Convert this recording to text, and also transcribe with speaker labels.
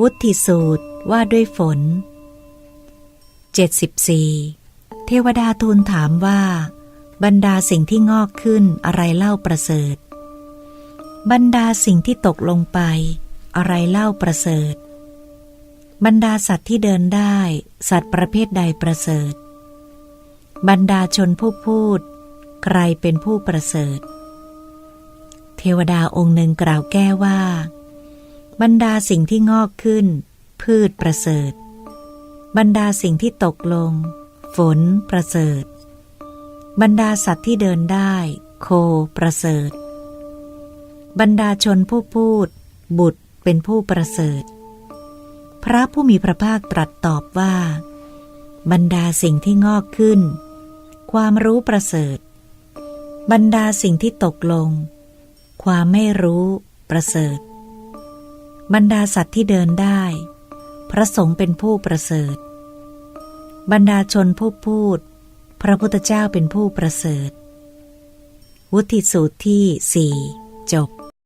Speaker 1: วุฒิสูตรว่าด้วยฝน 74. เทวดาทูลถามว่า บรรดาสิ่งที่งอกขึ้นอะไรเล่าประเสริฐ บรรดาสิ่งที่ตกลงไป อะไรเล่าประเสริฐ บรรดาสัตว์ที่เดินได้ สัตว์ประเภทใดประเสริฐ บรรดาชนผู้พูด ใครเป็นผู้ประเสริฐ เทวดาองค์หนึ่งกล่าวแก้ว่า บรรดาสิ่งที่งอกขึ้น พืชประเสริฐ บรรดาสิ่งที่ตกลง ฝนประเสริฐ บรรดาสัตว์ที่เดินได้ โคประเสริฐ บรรดาชนผู้พูด บุตรเป็นผู้ประเสริฐ พระผู้มีพระภาคตรัสตอบว่า บรรดาสิ่งที่งอกขึ้น ความรู้ประเสริฐ บรรดาสิ่งที่ตกลง ความไม่รู้ประเสริฐ บรรดาสัตว์ที่เดินได้ พระสงฆ์เป็นผู้ประเสริฐ บรรดาชนผู้พูด พระพุทธเจ้าเป็นผู้ประเสริฐ วุฒิสูตรที่สี่จบ